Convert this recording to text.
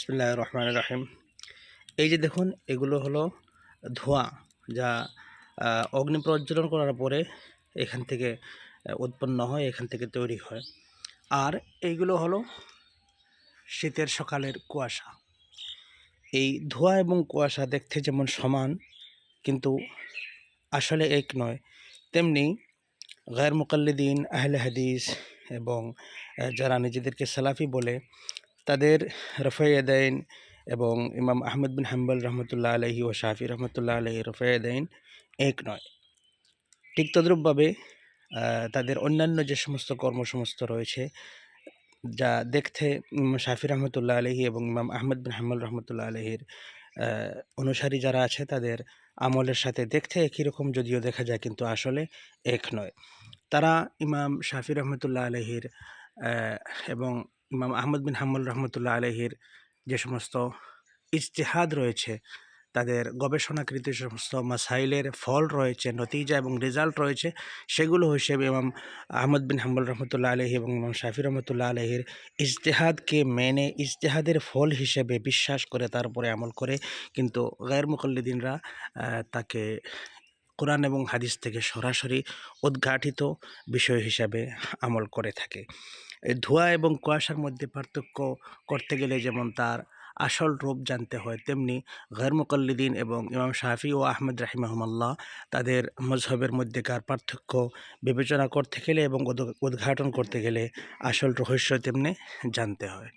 বিসমুল্লাহ রহমান রাহিম এই যে দেখুন, এগুলো হলো ধোঁয়া যা অগ্নি প্রজ্বলন করার পরে এখান থেকে উৎপন্ন হয়, এখান থেকে তৈরি হয়। আর এইগুলো হলো শীতের সকালের কুয়াশা। এই ধোঁয়া এবং কুয়াশা দেখতে যেমন সমান, কিন্তু আসলে এক নয়। তেমনি গায়ের মুকাল্লিদিন আহলে হাদিস এবং যারা নিজেদেরকে সালাফি বলে তাদের রফায়দাইন এবং ইমাম আহমদ বিন হাম্বল রহমতুল্লাহ আলহি ও শাফি রহমতুল্লাহ আলহি রফায়দাইন এক নয়। ঠিক তদ্রূপভাবে তাদের অন্যান্য যে সমস্ত কর্মসমস্ত রয়েছে, যা দেখতে শাফি রহমতুল্লাহ আলহি এবং ইমাম আহমদ বিন হাম্বল রহমতুল্লাহ আলহির অনুসারী যারা আছে, তাদের আমলের সাথে দেখতে একই রকম যদিও দেখা যায়, কিন্তু আসলে এক নয়। তারা ইমাম শাফি রহমতুল্লাহ আলহির এবং ইমাম আহমদ বিন হাম্বল রহমতুল্লাহ আলহির যে সমস্ত ইজতেহাদ রয়েছে, তাদের গবেষণাকৃত সমস্ত মাসাইলের ফল রয়েছে, নতিজা এবং রেজাল্ট রয়েছে, সেগুলো হিসেবে ইমাম আহমদ বিন হাম্বল রহমতুল্লাহ আলহি এবং ইমাম শাফি রহমতুল্লাহ আলহির ইজতেহাদকে মেনে, ইজতেহাদের ফল হিসেবে বিশ্বাস করে তারপরে আমল করে কিন্তু গায়ের মুকল্লিদিনরা তাকে কোরআন এবং হাদিস থেকে সরাসরি উদ্ঘাটিত বিষয় হিসাবে আমল করে থাকে। ধোঁয়া এবং কুয়াশার মধ্যে পার্থক্য করতে গেলে যেমন তার আসল রূপ জানতে হয়, তেমনি মুকল্লিদিন এবং ইমাম শাফি ও আহমদ রাহিমাহমাল্লাহ তাদের মজহবের মধ্যেকার পার্থক্য বিবেচনা করতে গেলে এবং উদ্ঘাটন করতে গেলে আসল রহস্য তেমনি জানতে হয়।